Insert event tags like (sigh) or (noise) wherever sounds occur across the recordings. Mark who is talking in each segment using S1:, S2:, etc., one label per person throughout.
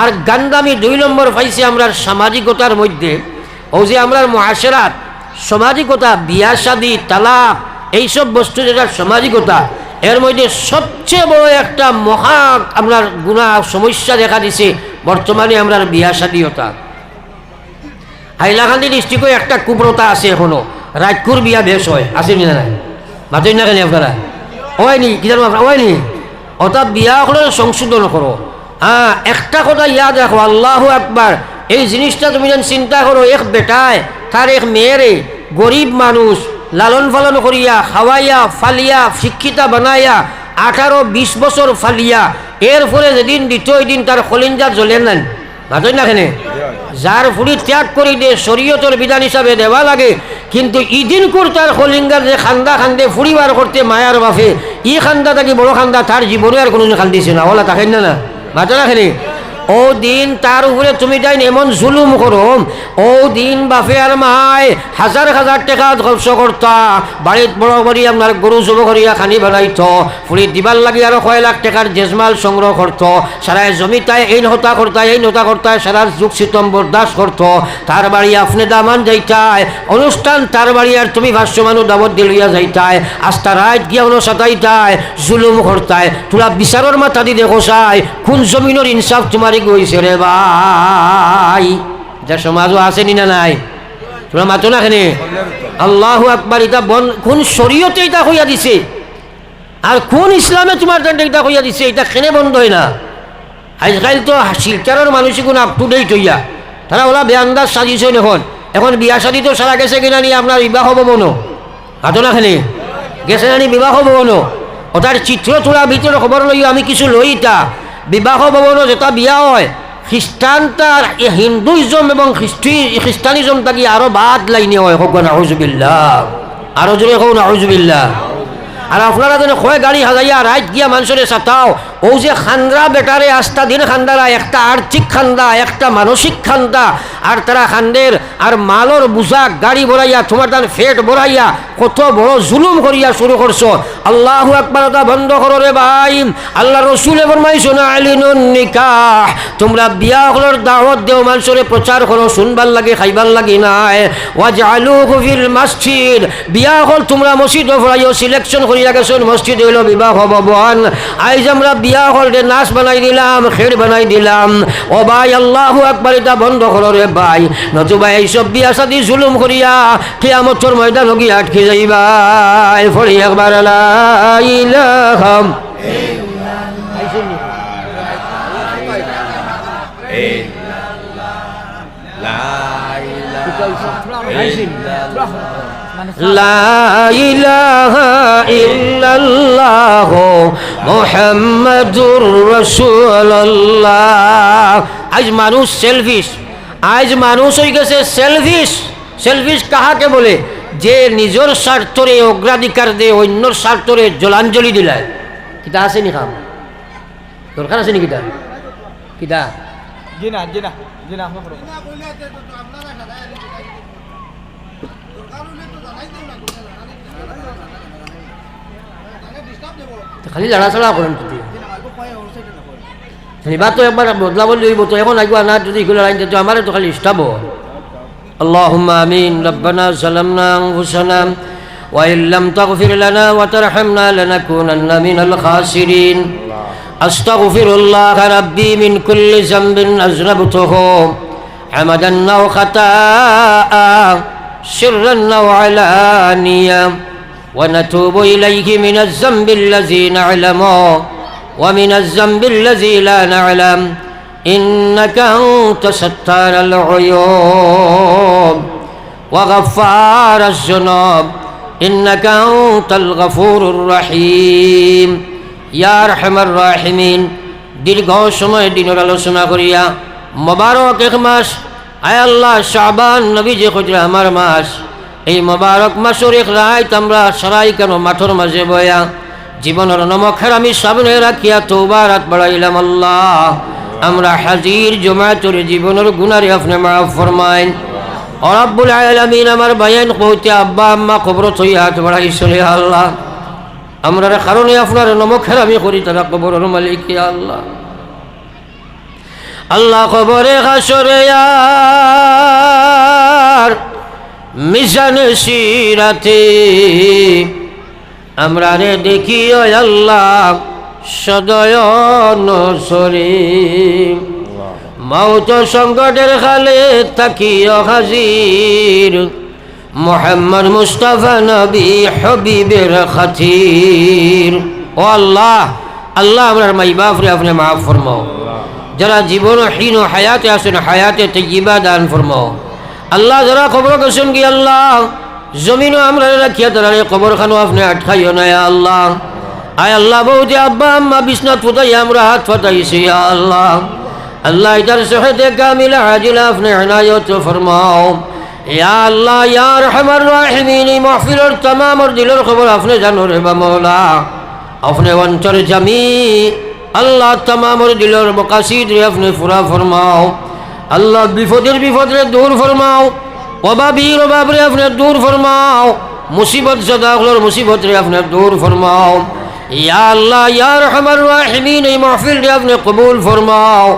S1: আর গান্দামি দুই নম্বর পাইছি আমরা সামাজিকতার মধ্যে। ও যে আমরা মহাসেরাত, সামাজিকতা, বিয়া, শাদি, তালাক, এইসব বস্তু যেটা সামাজিকতা, এর মধ্যে সবচেয়ে বড় একটা মহা আপনার গুণা সমস্যা দেখা দিছে বর্তমানে আমরা বিয়া শাদিওতা হাইলাকান্দি ডিস্ট্রিক্টে একটা কুপ্রতা আছে এখনও। রাজকুর বিয়া বেশ হয়, আছে নি না মাতই না কেন আপনারা? হয়নি কি জানো আপনারা? হয়নি অর্থাৎ বিয়া হলে সংশোধন করো হ্যাঁ একটা কথা ইয়াদ রাখো, আল্লাহ একবার এই জিনিসটা তুমি যেন চিন্তা করো এক বেটায় তার এক মেয়েরে গরিব মানুষ, লালন পালন করিয়া, খাওয়াইয়া, ফালিয়া, শিক্ষিতা বানাইয়া, আঠারো, বিশ বছর ফালিয়া, এর ফলে যেদিন দ্বিতীয় দিন তার খলিঞ্জা জ্বলে নেন। মাতই না কেনে? যার ফুড়ি ত্যাগ করে দে শরীয়তর বিধান হিসাবে দেওয়া লাগে, কিন্তু ইদিন কুর তার খলিঙ্গার যে খান্দা খান্দে ফুড়িবার করতে মায়ার বাফে, ই খান্দা থাকি বড় খান্দা, তার জীবনে আর কোনো খান্দিছে না, ওলা তাকেন না না। মাথা রাখেনি ও দিন তার উপরে তুমি তাই এমন জুলুম করো। ও দিন বাফে আর মায়, হাজার হাজার টাকা খরচ করতা। বাড়িত বড় করি আপনার গরু জব করিয়া খানি বানাইত। ফুড়ি দিবার লাগি আরও কয় লাখ টাকার জেজমাল সংগ্রহ করত। সারা জমিতায় এই নহতা করতায় এই নহতা করতায় সারা যুগ সিতম বরদাস্ত করত। তার বাড়ি আপনি দামান যাইতায় অনুষ্ঠান তার বাড়ি আর তুমি ভাষ্য মানুষ দাবত দিলিয়া যাইতায় আস্তা রাত গিয়া অনু সাতাইতায় জুলুম করতায় তোরা বিচারের মাথা দি দেখো চাই কোন জমিনের ইনসাফ তোমারই গইছে রে ভাই। যা সমাজও আসেনি না নাই? তোরা মাতো না খানে আল্লাহ আকবার, এটা বন কোন শরীয়তে এটা হইয়া দিছে? আর কোন ইসলামে তোমার জন্য এটা হইয়া দিছে? এটা কেনে বন্ধ হয় না? আজকাল তো শিলচারের মানুষ কোন আপ টু ডেট হইয়া। তারা ওলা বেআন্দাজ সাজিছে এখন এখন বিয়া শাদি তো সারা গেছে কিনা নিয়ে আপনার বিবাহ ভবন হাতো না খানে গেছে না বিবাহ ভবন ও তার চিত্র তোলা ভিতরে খবর লইয়া আমি কিছু লইতা বিবাহ ভবন যেটা বিয়া হয় খ্রিস্টান তার হিন্দুইজম এবং খ্রিস্টি, খ্রিস্টানিজম তাকি আরও বাদ লাইনে হয় হোক নাহজুবিল্লা আরও জোরে হোক নাহজুবিল্লা আর আপনারা যেন খয় গাড়ি হাজাইয়া রাইত গিয়া মানুষের সাতাও ও যে খান্দা বেটারে আস্তা দিন খান্দারা, একটা আর্থিক খান্দা, একটা মানসিক খান্দা, আর তারা খান্দের, আর মালর বুঝাক গাড়ি বড়াইয়া তোমার তার ফেট বড়াইয়া কত বড় জুলুম করিয়া শুরু করছ। আল্লাহ একবার বন্ধ করো রে ভাই। আল্লাহ রসুল ফরমাইছো না আলিনুন নিকাহ। তোমরা বিয়া হলোর দাওয়াত দেও, মানুষের প্রচার করো, শুনবার লাগে, খাইবার লাগে নাই। ওয়াজ আলু ফিল মসজিদ। বিয়া হল তোমরা মসজিদ ফরাইও সিলেকশন করিয়া গেছো, মসজিদ হইল বিবাহ ভবন। আইজ আমরা বিয়া হল রে নাচ বানাই দিলাম খের বানাই দিলাম। ও ভাই আল্লাহ একবার এটা বন্ধ করো রে ভাই। নতুবা এইসব বিয়া সাদি জুলুম করিয়া কিয়ামতর ময়দান হগি আটকে যাইবাই ফরি একবার লা ইলাহা لا মোহাম্মদুর রসুল্লাহ আজ মানুষ সেলফিশ আজ মানুষ হয়ে গেছে সেলফিশ সেলফিশ কাহাকে বলে? যে নিজের স্বার্থরে অগ্রাধিকার দে অন্য স্বার্থরে জলাঞ্জলি দিলায়। কিতা আছে নি খাম? দরকার আছে নি কিতা? কিতা?
S2: জিনা
S1: খালি লড়াচড়া করেন যদি এবার তো একবার বদলাব লইব তো এখন আগে না যদি এগুলো লাইন তো আমার তো খালি ইষ্টাব اللهم آمين ربنا ظلمنا أنفسنا وإن لم تغفر لنا وترحمنا لنكونن من الخاسرين أستغفر الله ربي من كل ذنب أذنبته عمدا أو خطاء سرا أو علانية ونتوب إليه من الذنب الذي نعلمه ومن الذنب الذي لا نعلم إنك أنت ستار العيوب وغفار الذنوب إنك أنت الغفور الرحيم يا أرحم الراحمين দীর্ঘ সময় দিনের আলোচনা করিয়া মোবারক এক মাস আয় আল্লাহ শাবান নবী যে খুঁজরা আমার মাস এই মোবারক মাসের এক রাত আমরা সরাই কেন মাঠর মাঝে বয়া? জীবনের নমখের আমি সামনে রাখিয়া তৌবার রাত বাড়াইলাম আল্লাহ। আমরা হাজির জমাতরে জীবনের গুনারে আপনি মাফ ফরমাইন। অরাব্বুল আলামিন আমার বায়ান কইতে, আব্বা, আম্মা খবর থইয়া হাত বাড়াইছলে আল্লাহ। আমরা কারণে আপনার নমখের আমি করি, তারা কবরের মালিক আল্লাহ। আল্লাহ কবরে হাসরে আর মিশান সিরাতে। আমরা রে দেখি আল্লাহ, সদয়ন শরীর মাউত সংকটের খালে তাকিও হাজির। মোহাম্মদ মুস্তাফা নবী হবিবের খাতির। ও আল্লাহ আল্লাহ আপনার মাই বাপরে আপনি মাফ ফরমাও। যারা জীবন হীন হায়াতে আসেন হায়াতে তৈবা দান ফরমাও। আল্লাহ যারা খবর গেছেন কি আল্লাহ, জমিনও আমরা রাখিয়া তারা খবর খানো আপনি আটকাইও না আল্লাহ। আয় আল্লাহ বউ যে আব্বা, আম্মা বিশ্বনাথ ফুটাই আমরা হাত ফাটাইছি আল্লাহ। আল্লাহ ইতার সহেদে কামিলা হাজিলা আপনি হেনায়ত ফরমাও। ইয়া আল্লাহ, ইয়া রহমান রাহিমিন, এই মাহফিলর তামাম ওর দিলর খবর আপনি জানো রে বা মৌলা। আপনি অন্তর জামি, আল্লাহ, তামাম ওর দিলর মকাসিদ রে আপনি ফুরা ফরমাও। আল্লাহ বিপদের বিপদরে দূর ফরমাও অবাবির অবাবরে আপনি দূর ফরমাও, মুসিবত সদাগুলোর মুসিবত রে আপনি দূর ফরমাও। ইয়া আল্লাহ, ইয়া রহমান রাহিমিন, এই মাহফিল রে আপনি কবুল ফরমাও।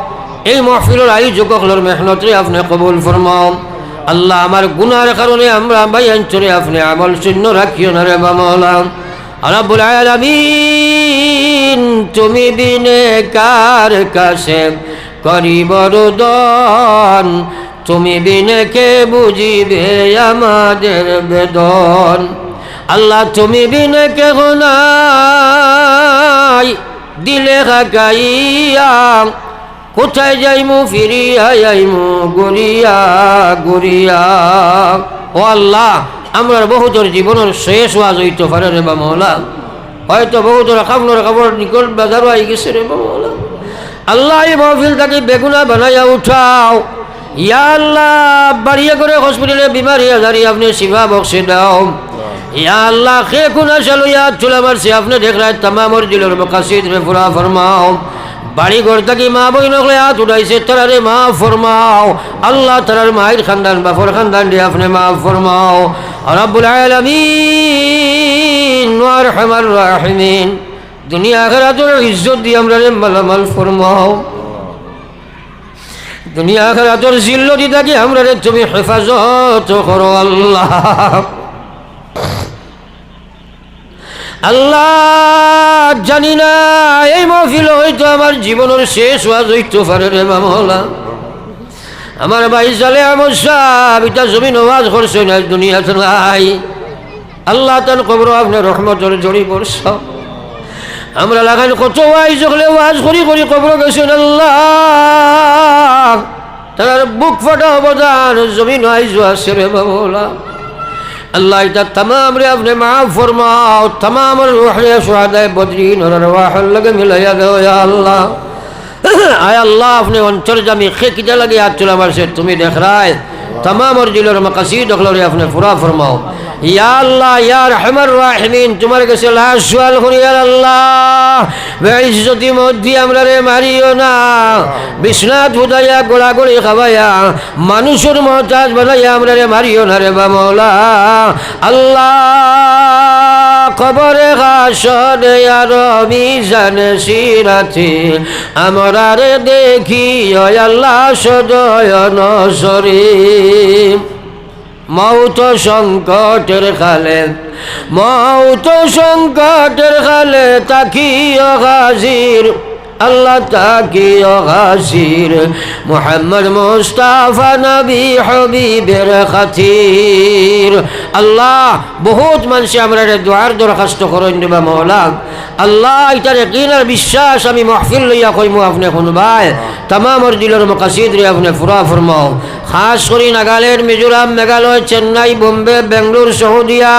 S1: এই মাহফিলের আয়োজকগুলোর মেহনত রে আপনি কবুল ফরমাও। আল্লাহ আমার গুনার কারণে আমরা ভাই অঞ্চলে আপনি আমল শূন্য রাখিও না রে বামলা রব্বুল আলামিন, তুমি বিনে কার কাছে করিব রোদন তুমি বিনে কে বুঝিবে আমাদের বেদন। আল্লাহ তুমি বিনে কে নাই দিলে খাকাইয়া কোথায় যাইমু, ফিরিয়া যাইমু গড়িয়া গড়িয়া ও আল্লাহ, আমরা বহুতর জীবনের শেষ ওয়াজ হইতে পারে রে বা মৌলা। হয়তো বহুতর খাবনোর খবর নিকট বাজারও আই গেছে রে বা মৌলা আল্লাহ এই মহফিল তাকে বেগুনা বানাইয়া উঠাও। ইয়া আল্লাহ, বাড়িয়ে করে হসপিটালে বিমারি আজারি আপনি শিবা বক্সে দাও। ইয়া আল্লাহ, খে কুনা চালো ইয়া চুলা মারছে, আপনি দেখ রায় তামামর দিলের মকাসিদ রে পুরা ফরমাও। বাড়ি ঘর থাকি মা বই নকলে হাত উঠাইছে, তারারে মা ফরমাও। আল্লাহ তারার মায়ের খানদান বাফর খানদান দিয়ে আপনি মা ফরমাও। রব্বুল আলামিন ওয়ার হামার রাহিমিন। দুনিয়া আখেরাতের ইজ্জত দিয়ে আমরা রে মালামাল ফরমাও। দুনিয়া আখেরাতের জিল্লতি থাকি আমরা রে তুমি হেফাজত করো আল্লাহ। আল্লাহ জানি না, এই মহফিল হয়তো আমার জীবনের শেষ ওয়াজ হইতে পারে রে মামলা। আমার ভাই সালে আমার সাহ এটা জমিন ওয়াজ করছে না দুনিয়া নাই। আল্লাহ তার কবর আপনার রহমতের জড়ি পড়ছ আমরা লাগান কত ওয়াজ হলে ওয়াজ করি করি কবর গেছেন আল্লাহ। তার বুক ফাটা অবদান, জমিন আইজ আছে রে মামলা আল্লাহ, এটা তামাম রে আপনি মাফ ফরমাও। তাম রোহরে সোহাদায় বদরি নরওয়াহর লগে মিলাইয়া দেও আল্লাহ। আয় আল্লাহ, আপনি অন্তর্জামী খে কিটা লাগে আর চলে মারছে তুমি দেখ রায়। तमाम और जिलों में कसीद अखलोर अपने पूरा फरमाओ। या अल्लाह यार हमर राहमीन তোমার কাছে লাশ সওয়াল করি আর আল্লাহ বেইজ্জতি মধ্যে আমরা রে মারিও না বিশ্বনাথ হুদাইয়া গোড়াগোড়ি খাওয়াইয়া মানুষের মহতাজ বানাইয়া আমরা রে মারিও না রে বা মৌলা আল্লাহ খবরে হাসরে আর মিজান সিরাতে। আমরা রে দেখি অয়াল্লা সদয় নসরী মৌত সংকটের খালে, মৌত সংকটের খালে তাকিও হাজির। আল্লাহ তাকিও হাজির মোহাম্মদ মুস্তাফা নবী হবিবের খাতির। আল্লাহ, বহুত মানুষে আমরা এটা দোয়ার দরখাস্ত করেন দেবা, মৌলা। আল্লাহ এটার একদিনের বিশ্বাস আমি মহফিল লইয়া কইমু, আপনি শুনবাই তামামর দিলের মকাসিদ রে আপনি ফুরা ফরমাও। খাস করে নাগাল্যান্ড মিজোরাম, মেঘালয়, চেন্নাই, বোম্বে, বেঙ্গলোর, সৌদিয়া।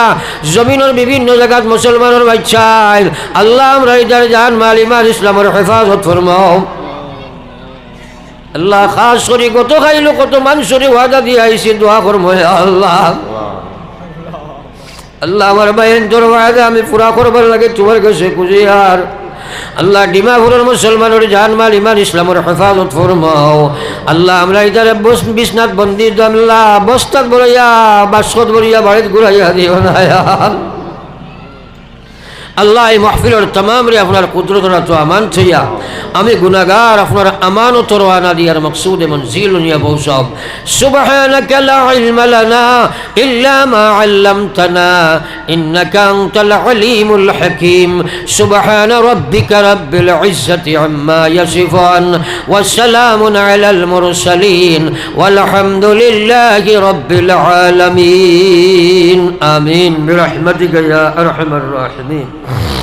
S1: জমিনের বিভিন্ন জায়গাত মুসলমানের বাচ্চাই। আল্লাহ, আমরা ইদার জান মাল ইমান ইসলামের হেফাজত ফরমাও আল্লাহ খাস করে, কত খাইলো, কত মানুষের ওয়াদা দিয়ে আইসি দোয়া করব আল্লাহ। আল্লাহ আমার বাইন তোর ওয়াদা আমি পুরা করবার লাগে তোমার কাছে খুঁজি আর। আল্লাহ ডিমাপুরের মুসলমানের জানমাল, ইমান, ইসলামের হেফাজত ফরমাও। আল্লাহ আমরা ইদারে বিশ্বনাথ বন্দি আল্লাহ বস্তাত বলাইয়া বাসকত বলিয়া বাড়িত ঘুরাইয়া দিও না আল্লাহ এই মাহফিলের তমাম রে আপনার কুদরত তো আমান থইয়া আমি গুনাগার আপনার আমানত রওয়ানা দিয়ার মকসুদ মনজিল নিয়া বৌসব সুবহানাক লা ইলমা লানা ইল্লা মা আল্লামতানা ইন্নাকা আনতাল আলিমুল হাকীম সুবহান রাব্বিকা রাব্বিল ইজ্জাতি আম্মা ইয়াসিফুন ওয়া সালামুন আলাল মুরসালিন والحمد لله رب العالمين آمين برحمتك يا أرحم الراحمين Yeah. (laughs)